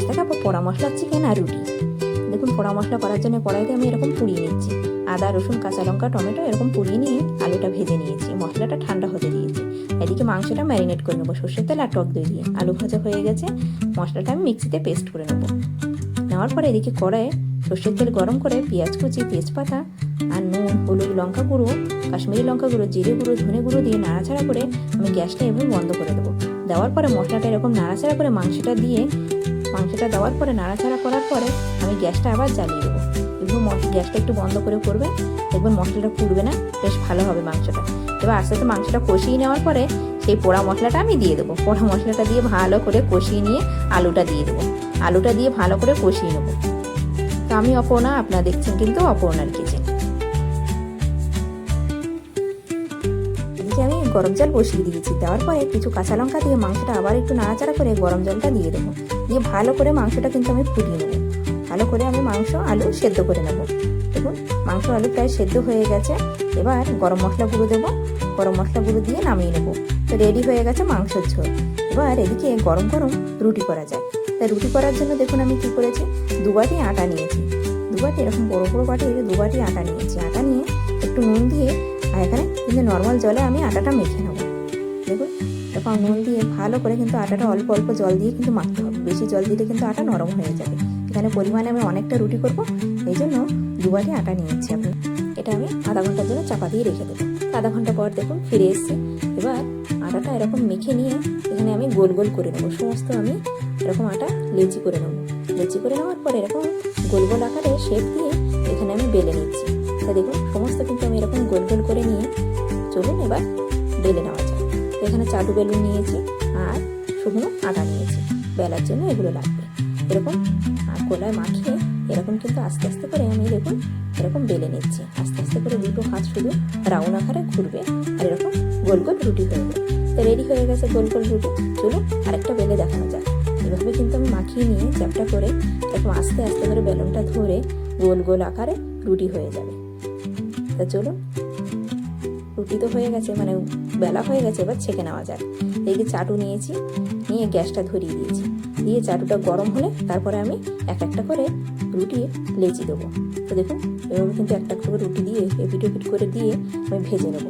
আজ দেখাবো পোড়া মশলার চিকেন আর রুটি। দেখুন, পোড়া মশলা করার জন্য কড়াইতে আমি এরকম পুড়িয়ে নিচ্ছি। আদা, রসুন, কাঁচা লঙ্কা, টমেটো এরকম পুড়িয়ে নিয়ে আলুটা ভেজে নিয়েছি। মশলাটা ঠান্ডা হতে দিয়েছি। এদিকে মাংসটা ম্যারিনেট করে নেব, সর্ষের তেল আর টক দই দিয়ে। আলু ভাজা হয়ে গেছে, মশলাটা আমি মিক্সিতে পেস্ট করে নেব। নেওয়ার পরে এদিকে কড়াইয়ে সর্ষের তেল গরম করে পেঁয়াজ কুচি, তেজপাতা আর নুন, হলুদ লঙ্কা গুঁড়ো, কাশ্মীরি লঙ্কা গুঁড়ো, জিরে গুঁড়ো, ধনে গুঁড়ো দিয়ে নাড়াচাড়া করে আমি গ্যাসটা এভাবে বন্ধ করে দেবো। দেওয়ার পরে মশলাটা এরকম নাড়াচাড়া করে মাংসটা দিয়ে মাংসটা দেওয়ার পরে, নাড়াচাড়া করার পরে আমি গ্যাসটা আবার জ্বালিয়ে দেবো। মশ- গ্যাসটা একটু বন্ধ করে করবে, দেখবেন মশলাটা পুড়বে না, বেশ ভালো হবে মাংসটা। এবার আস্তে আস্তে মাংসটা কষিয়ে নেওয়ার পরে সেই পোড়া মশলাটা আমি দিয়ে দেবো। পোড়া মশলাটা দিয়ে ভালো করে কষিয়ে নিয়ে আলুটা দিয়ে দেবো। আলুটা দিয়ে ভালো করে কষিয়ে নেব। তো আমি অপর্ণা, আপনারা দেখছেন কিন্তু অপর্ণার কিচেন গরম জল বসিয়ে দিয়েছি। দেওয়ার পরে কিছু কাঁচা লঙ্কা দিয়ে মাংসটা আবার একটু নাড়াচাড়া করে গরম জলটা দিয়ে দেবো। দিয়ে ভালো করে মাংসটা কিন্তু আমি ফুটিয়ে নেব। ভালো করে আমি মাংস, আলু সেদ্ধ করে নেব। দেখুন, মাংস, আলু প্রায় সেদ্ধ হয়ে গেছে। এবার গরম মশলা গুঁড়ো দেবো। গরম মশলা গুঁড়ো দিয়ে নামিয়ে নেব। তো রেডি হয়ে গেছে মাংসের ঝোল। এবার এদিকে গরম গরম রুটি করা যায় তাই রুটি করার জন্য দেখুন আমি কী করেছি, দু বাটি আটা নিয়েছি। দু বাটি এরকম বড় বড় বাটি আটা নিয়েছি। আটা নিয়ে একটু নুন দিয়ে নর্মাল জলে আমি আটাটা মেখে নেব। দেখুন এরকম নুন দিয়ে ভালো করে কিন্তু আটাটা অল্প অল্প জল দিয়ে কিন্তু মাখতে হবে। বেশি জল দিলে কিন্তু আটা নরম হয়ে যাবে। এখানে পরিমাণে আমি অনেকটা রুটি করব, এই জন্য দু বাটি আটা নিয়েছি আমি। এটা আমি আধা ঘণ্টার জন্য চাপা দিয়ে রেখে দেবো। আধা ঘণ্টা পর দেখুন ফিরে এসেছি। এবার আটাটা এরকম মেখে নিয়ে এখানে আমি গোল গোল করে নেব। সমস্ত আমি এরকম আটা লেচি করে নেব। লেচি করে নেওয়ার পর এরকম গোল গোল আকারে শেপ দিয়ে এখানে আমি বেলে নিচ্ছি। তা দেখুন, সমস্ত কিন্তু আমি এরকম গোল গোল এখানে বেলুন নিয়েছি আর শুকনো আদা নিয়েছি। বেলার জন্য এগুলো লাগবে। এরকম আর কোলায় মাখিয়ে এরকম কিন্তু আস্তে আস্তে করে আমি দেখুন এরকম বেলে নিচ্ছি। আস্তে আস্তে করে দুটো হাত শুধু রাউন্ড আকারে ঘুরবে আর এরকম গোল গোল রুটি হয়ে যাবে। তো রেডি হয়ে গেছে গোল গোল রুটি। চলুন আরেকটা বেলে দেখানো যাক। এভাবে কিন্তু আমি মাখিয়ে নিয়ে চ্যাপটা করে এরকম আস্তে আস্তে করে বেলুনটা ধরে গোল গোল আকারে রুটি হয়ে যাবে। তা চলুন রুটি তো হয়ে গেছে মানে বেলা হয়ে গেছে, এবার ছেঁকে নেওয়া যাক। এইদিকে চাটু নিয়েছি, নিয়ে গ্যাসটা ধরিয়ে দিয়েছি। দিয়ে চাটুটা গরম হলে তারপরে আমি এক একটা করে রুটি, লেচি দেবো। তো দেখুন, এভাবে কিন্তু একটা করে রুটি দিয়ে এপিট এপিট করে দিয়ে আমি ভেজে নেব।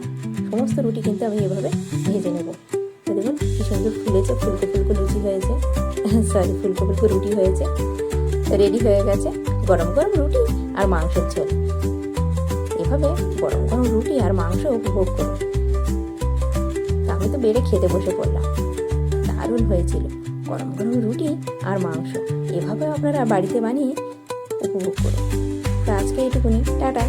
সমস্ত রুটি কিন্তু আমি এভাবে ভেজে নেব। তো দেখুন, কি সুন্দর ফুলেছে, ফুলকো ফুলকো লুচি হয়েছে। সরি, ফুলকো ফুলকো রুটি হয়েছে। রেডি হয়ে গেছে, গরম গরম রুটি আর মাংসের ঝোল। এভাবে গরম গরম রুটি আর মাংস উপভোগ করুন। আমি তো বেড়ে খেতে বসে পড়লাম। দারুণ হয়েছিল গরম গরম রুটি আর মাংস। এভাবে আপনারা বাড়িতে বানিয়ে উপভোগ করুন। তো আজকে এটুকুনি। টাটা।